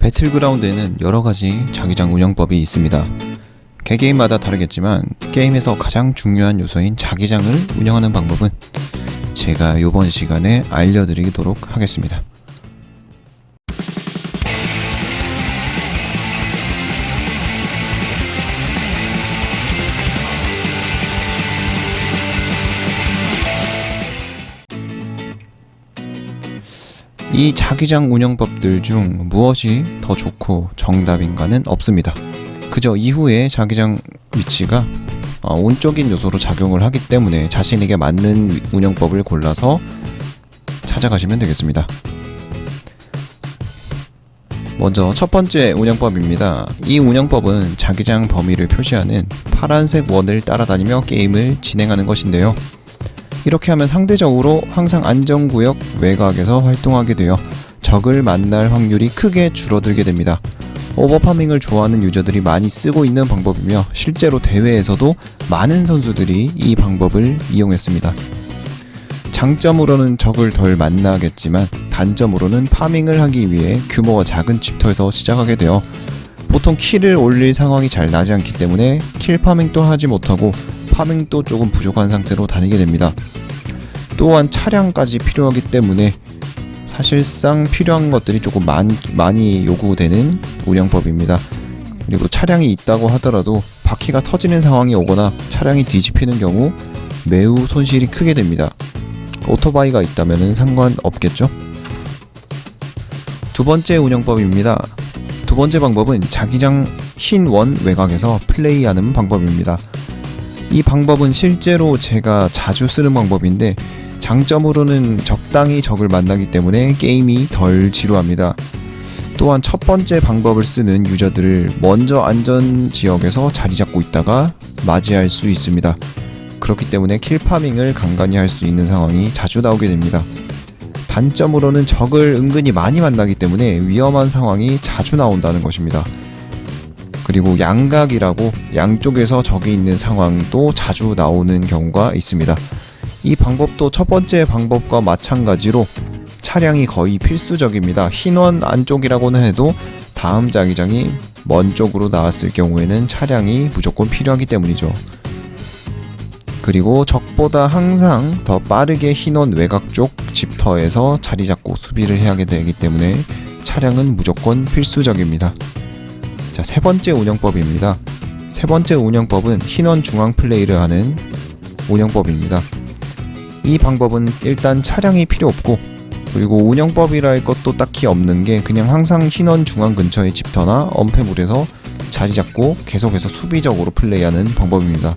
배틀그라운드에는 여러 가지 자기장 운영법이 있습니다. 개개인마다 다르겠지만 게임에서 가장 중요한 요소인 자기장을 운영하는 방법은 제가 이번 시간에 알려드리도록 하겠습니다. 이 자기장 운영법들 중 무엇이 더 좋고 정답인가는 없습니다. 그저 이후에 자기장 위치가 어, 운적인 요소로 작용을 하기 때문에 자신에게 맞는 위- 운영법을 골라서 찾아가시면 되겠습니다. 먼저 첫 번째 운영법입니다. 이 운영법은 자기장 범위를 표시하는 파란색 원을 따라다니며 게임을 진행하는 것인데요. 이렇게 하면 상대적으로 항상 안전구역 외곽에서 활동하게 되어 적을 만날 확률이 크게 줄어들게 됩니다. 오버파밍을 좋아하는 유저들이 많이 쓰고 있는 방법이며 실제로 대회에서도 많은 선수들이 이 방법을 이용했습니다. 장점으로는 적을 덜 만나겠지만 단점으로는 파밍을 하기 위해 규모가 작은 칩터에서 시작하게 되어 보통 킬을 올릴 상황이 잘 나지 않기 때문에 킬 파밍도 하지 못하고 파밍도 조금 부족한 상태로 다니게 됩니다. 또한 차량까지 필요하기 때문에 사실상 필요한 것들이 조금 많, 많이 요구되는 운영법입니다. 그리고 차량이 있다고 하더라도 바퀴가 터지는 상황이 오거나 차량이 뒤집히는 경우 매우 손실이 크게 됩니다. 오토바이가 있다면 상관없겠죠? 두 번째 운영법입니다. 두 번째 방법은 자기장 흰 원 외곽에서 플레이하는 방법입니다. 이 방법은 실제로 제가 자주 쓰는 방법인데 장점으로는 적당히 적을 만나기 때문에 게임이 덜 지루합니다. 또한 첫 번째 방법을 쓰는 유저들을 먼저 안전 지역에서 자리 잡고 있다가 맞이할 수 있습니다. 그렇기 때문에 킬파밍을 간간히 할 수 있는 상황이 자주 나오게 됩니다. 단점으로는 적을 은근히 많이 만나기 때문에 위험한 상황이 자주 나온다는 것입니다. 그리고 양각이라고 양쪽에서 적이 있는 상황도 자주 나오는 경우가 있습니다. 이 방법도 첫 번째 방법과 마찬가지로 차량이 거의 필수적입니다. 흰원 안쪽이라고는 해도 다음 자기장이 먼 쪽으로 나왔을 경우에는 차량이 무조건 필요하기 때문이죠. 그리고 적보다 항상 더 빠르게 흰원 외곽 쪽 집터에서 자리 잡고 수비를 해야 되기 때문에 차량은 무조건 필수적입니다. 자, 세 번째 운영법입니다. 세 번째 운영법은 흰원 중앙 플레이를 하는 운영법입니다. 이 방법은 일단 차량이 필요 없고 그리고 운영법이라 할 것도 딱히 없는 게 그냥 항상 흰원 중앙 근처의 집터나 엄폐물에서 자리 잡고 계속해서 수비적으로 플레이하는 방법입니다.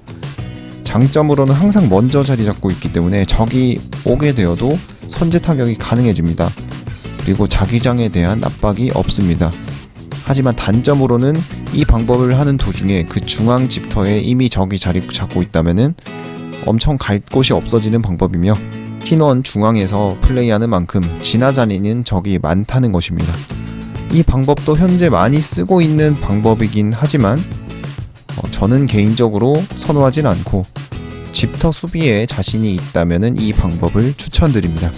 장점으로는 항상 먼저 자리 잡고 있기 때문에 적이 오게 되어도 선제 타격이 가능해집니다. 그리고 자기장에 대한 압박이 없습니다. 하지만 단점으로는 이 방법을 하는 도중에 그 중앙 집터에 이미 적이 자리 잡고 있다면은 엄청 갈 곳이 없어지는 방법이며 흰원 중앙에서 플레이하는 만큼 지나다니는 적이 많다는 것입니다. 이 방법도 현재 많이 쓰고 있는 방법이긴 하지만 어, 저는 개인적으로 선호하진 않고 집터 수비에 자신이 있다면 이 방법을 추천드립니다.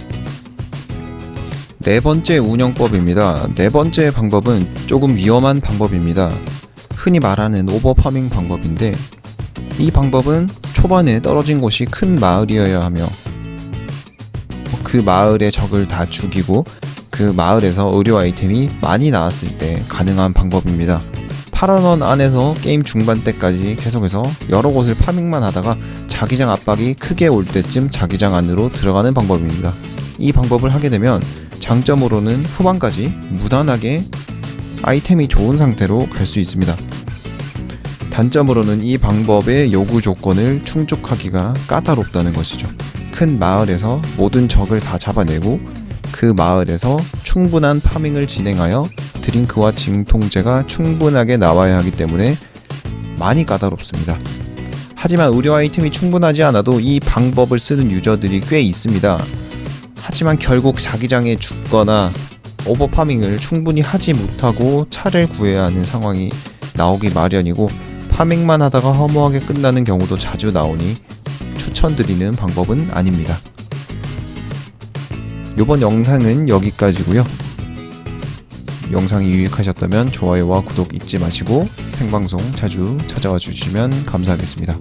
네 번째 운영법입니다. 네 번째 방법은 조금 위험한 방법입니다. 흔히 말하는 오버파밍 방법인데 이 방법은 초반에 떨어진 곳이 큰 마을이어야 하며 그 마을의 적을 다 죽이고 그 마을에서 의료 아이템이 많이 나왔을 때 가능한 방법입니다. 파란 원 안에서 게임 중반 때까지 계속해서 여러 곳을 파밍만 하다가 자기장 압박이 크게 올 때쯤 자기장 안으로 들어가는 방법입니다. 이 방법을 하게 되면 장점으로는 후반까지 무난하게 아이템이 좋은 상태로 갈 수 있습니다. 단점으로는 이 방법의 요구 조건을 충족하기가 까다롭다는 것이죠. 큰 마을에서 모든 적을 다 잡아내고 그 마을에서 충분한 파밍을 진행하여 드링크와 진통제가 충분하게 나와야 하기 때문에 많이 까다롭습니다. 하지만 의료 아이템이 충분하지 않아도 이 방법을 쓰는 유저들이 꽤 있습니다. 하지만 결국 자기장에 죽거나 오버파밍을 충분히 하지 못하고 차를 구해야 하는 상황이 나오기 마련이고 파밍만 하다가 허무하게 끝나는 경우도 자주 나오니 추천드리는 방법은 아닙니다. 이번 영상은 여기까지고요. 영상이 유익하셨다면 좋아요와 구독 잊지 마시고 생방송 자주 찾아와 주시면 감사하겠습니다.